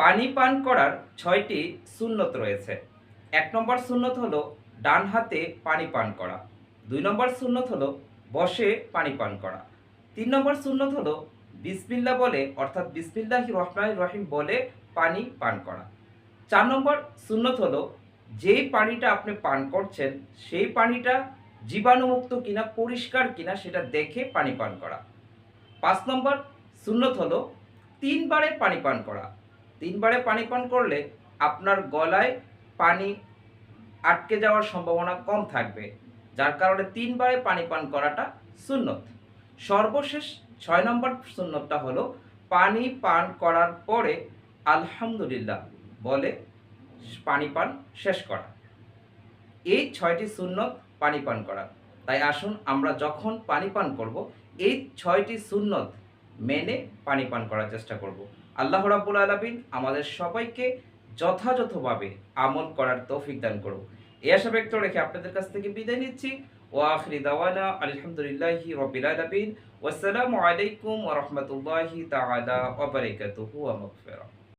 পানি পান করার ছয়টি সুন্নত রয়েছে। এক নম্বর সুন্নত হলো ডান হাতে পানি পান করা। দুই নম্বর সুন্নত হলো বসে পানি পান করা। তিন নম্বর সুন্নত হলো বিসমিল্লা বলে, অর্থাৎ বিসমিল্লাহ রহমান রহিম বলে পানি পান করা। চার নম্বর সুন্নত হলো যেই পানিটা আপনি পান করছেন, সেই পানিটা জীবাণুমুক্ত কিনা, পরিষ্কার কিনা, সেটা দেখে পানি পান করা। পাঁচ নম্বর সুন্নত হলো তিনবারে পানি পান করা। তিনবারে পানি পান করলে আপনার গলায় পানি আটকে যাওয়ার সম্ভাবনা কম থাকবে, যার কারণে তিনবারে পানি পান করাটা সুন্নত। সর্বশেষ ছয় নম্বর সুন্নতটা হলো, পানি পান করার পরে আলহামদুলিল্লাহ বলে পানি পান শেষ করা। এই ছয়টি সুন্নত পানি পান করা। তাই আসুন আমরা যখন পানি পান করব, এই ছয়টি সুন্নত মেনে পানি পান করার চেষ্টা করব। আল্লাহ রাব্বুল আলমিন আমাদের সবাইকে যথাযথভাবে আমল করার তৌফিক দান করুক। এ আশা ব্যক্ত রেখে আপনাদের কাছ থেকে বিদায় নিচ্ছি। ও আখরি দাওয়ানা আলহামদুলিল্লাহি রবিল আলমিন। ওয়াসসালামু আলাইকুম ওরহমতুল্লাহি রাহমাতুল্লাহি তাআলা ওয়া বারাকাতুহু ওয়া মাগফিরাহ।